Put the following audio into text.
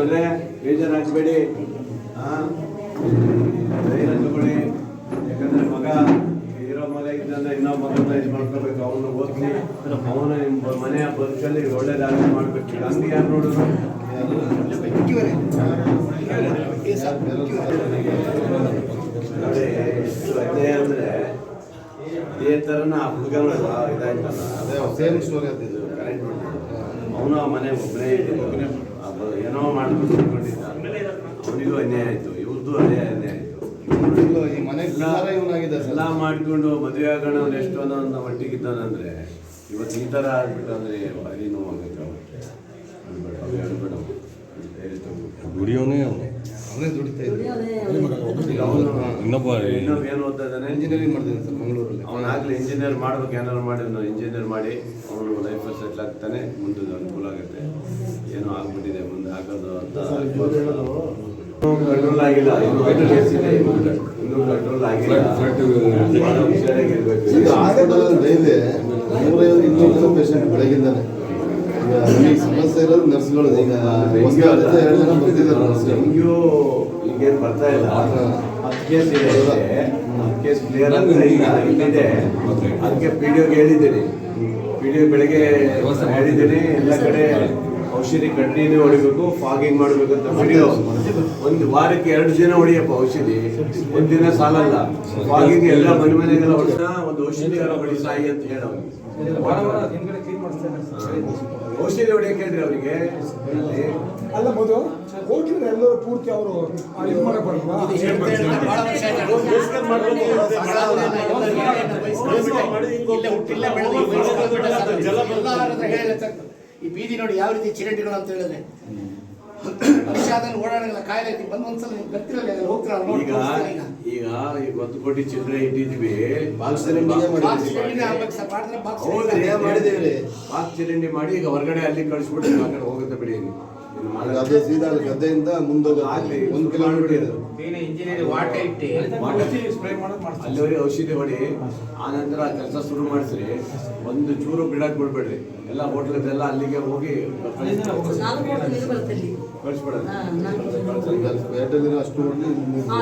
ಯಜಮಾನ್ರೆ ಬೇಜಾರಾಗಬೇಡಿ ಧೈರ್ಯ ತಗೊಳ್ಳಿ ಯಾಕಂದ್ರೆ ಮಗ ಇರೋ ಮಗ ಇದ್ದಂದ್ರೆ ಇನ್ನೊಬ್ಬ ಮಗನ ಇದು ಮಾಡ್ಕೋಬೇಕು ಅವನು ಓದ್ಲಿ. ಅವನ ಮನೆಯ ಬದುಕಲ್ಲಿ ಒಳ್ಳೇದಾಗಿ ಮಾಡ್ಬೇಕು. ಈಗ ಅಂಗಡಿ ಯಾರು ನೋಡೋದು ನೋಡಿ ಎಷ್ಟು ಅಂದರೆ ಇದೇ ಥರನ ಆ ಹುಡುಗನ ಇದಾಯ್ತಲ್ಲ? ಅದೇ ಸೇಮ್ ಸ್ಟೋರಿ ಅಂತಿದ್ರು. ಕರೆಂಟ್ ಅವನು ಆ ಮನೆ ಒಬ್ಬನೇ ಬ- ಏನೋ ಮಾಡ್ಕೊಂಡು ತಿಳ್ಕೊಂಡಿದ್ದ ಅವನಿಗೂ ಅನ್ಯಾಯ ಆಯ್ತು ಇವ್ರದ್ದು ಅನ್ಯಾಯ ಅನ್ಯಾಯ ಆಯ್ತು. ಎಲ್ಲ ಮಾಡ್ಕೊಂಡು ಮದುವೆ ಆಗೋಣ ಅವ್ನು ಎಷ್ಟು ಅನ್ನೋ ಒಂದು ಮಟ್ಟಿಗೆ ಇದ್ದಾನಂದ್ರೆ ಇವತ್ತು ಈ ಥರ ಆಗ್ಬಿಟ್ಟು ಅಂದ್ರೆ ಭಾರಿ ನೋವಾಗುತ್ತೆ ಅವ್ನಿಗೆ. ಅನ್ಬೇಡ ಅವ್ನಿಗೆ ಅನ್ಬೇಡ. ದುಡಿಯೋನೇ ಅವನು. ಅವನೇ ದುಡಿತಾ ಇನ್ನೊಬ್ಬ ಇನ್ನೊಬ್ಬ ಏನು ಓದ್ತಾ ಇದ್ದಾನೆ. ಇಂಜಿನಿಯರಿಂಗ್ ಮಾಡ್ತಿದ್ದಾನೆ ಸರ್ ಮಂಗಳೂರಲ್ಲಿ. ಅವನಾಗಲಿ ಇಂಜಿನಿಯರ್ ಮಾಡ್ಬೇಕು ಏನಾರು ಮಾಡಿ ನಾವು ಇಂಜಿನಿಯರ್ ಮಾಡಿ ಅವನು ಲೈಫಲ್ಲಿ ಸೆಟ್ಲ್ ಆಗ್ತಾನೆ ಮುಂದೆ ಅನುಕೂಲ ಆಗುತ್ತೆ. ಏನೋ ಆಗ್ಬಿಟ್ಟಿದೆ ಮುಂದೆ ಆಗೋದು ಅಂತ ಕಂಟ್ರೋಲ್ ಆಗಿಲ್ಲ ಇನ್ನೂ ಕೇಸ್ ಇದೆ ಇನ್ನೂ ಕಂಟ್ರೋಲ್ ಆಗಿಲ್ಲ. ಹುಷಾರಾಗಿರ್ಬೇಕು. ಹಾಸ್ಪಿಟಲ್ ಡೈಲಿ ನೂರೈವತ್ತು ಇನ್ನೂರು ಪೇಷಂಟ್ ಸಮಸ್ಯೆ ಇರೋದು ನರ್ಸ್ಗಳು ಈಗ ಹೊಸ್ದಾಗಿಂದ ಎರಡು ಜನ ಬರ್ತಿದ್ದಾರೆ ನರ್ಸ್ಗಳು. ಹಿಂಗೂ ಈಗೇನು ಬರ್ತಾ ಇಲ್ಲ. ಹತ್ತು ಕೇಸ್ ಇದೆ ಹತ್ತು ಕೇಸ್ ಕ್ಲಿಯರ್ ಅದಕ್ಕೆ ಪಿ ಡಿ ಹೇಳಿದ್ದೀನಿ. ಪಿ ಡಿ ಬೆಳಗ್ಗೆ ಹೇಳಿದ್ದೀನಿ ಎಲ್ಲ ಕಡೆ ಔಷಧಿ ಕಂಟಿನ್ಯೂ ಹೊಡಿಬೇಕು ಫಾಗಿಂಗ್ ಮಾಡಬೇಕು ಅಂತ ವಿಡಿಯೋ ಒಂದು ವಾರಕ್ಕೆ ಎರಡು ದಿನ ಹೊಡಿಯಪ್ಪ ಔಷಧಿ. ಒಂದಿನ ದಿನ ಸಾಲಲ್ಲ ಫಾಗಿಂಗ್ ಎಲ್ಲ ಮನೆ ಮನೆಗೆಲ್ಲ ಹೊಡೆದ ಒಂದು ಔಷಧಿ ಹೊಡಿ ಸಾಯಿ ಅಂತ ಹೇಳೋ ಔಷಧಿ ಹೊಡಿಯಕ್ಕೆ ಹೇಳ್ರಿ ಅವರಿಗೆ. ಅಲ್ಲ ಮೊದಲು ಹೋಗಿದ್ರೆ ಎಲ್ಲರೂ ಪೂರ್ತಿ ಅವರು ಇದು ಮಾಡಬಾರ್ದು ಈ ಬೀದಿ ನೋಡಿ ಯಾವ ರೀತಿ ಚಿರಂಡಿಗಳು ಅಂತ ಹೇಳಿದ್ರೆ. ಮನುಷ್ಯಾದಲ್ಲಿ ಓಡಾಡಲ್ಲ ಕಾಯಿಲೆ ಐತಿ ಬಂದ್ ಒಂದ್ಸಲ ನೀವು ಬರ್ತಿರಲ್ಲ ಈಗ ಈಗ ಈಗ ಒಂದು ಕೋಟಿ ಚಿಲ್ಲರೆ ಇಟ್ಟಿದ್ವಿ ಬಾಕ್ಸ್ ಚರಂಡಿಗೆ ಮಾಡಿ- ಬಾಕ್ಸ್ ಬಾಕ್ಸ್ ಈಗ ಹೊರಗಡೆ ಅಲ್ಲಿ ಕಳಿಸ್ಬಿಟ್ಟು ಹೋಗುತ್ತೆ ಬಿಡಿ. ಅದು ಸೀದಾ ಅಲ್ಲಿ ಗದ್ದೆಯಿಂದ ಮುಂದೋಗ ಆಗ್ಲಿ ಒಂದು ಕಿಲೋಮೀಟರ್ ಇದೆ. ಸ್ಪ್ರೇ ಮಾಡೋದು ಮಾಡ್ತಾರೆ ಅಲ್ಲಿವರೆಗೆ ಔಷಧಿ ಹೊಡಿ ಆ ನಂತರ ಕೆಲಸ ಶುರು ಮಾಡಿಸ್ರಿ. ಒಂದು ಚೂರು ಬಿಡಕ್ ಬಿಡ್ಬೇಡ್ರಿ. ಎಲ್ಲ ಹೋಟ್ಲದೆಲ್ಲ ಅಲ್ಲಿಗೆ ಹೋಗಿ. ಕಳಿಸ್ಬಿಡೋದು ಪೇಟೆಲಿರೋ ಅಷ್ಟು ಹೋಟ್ಲು ಹಾ,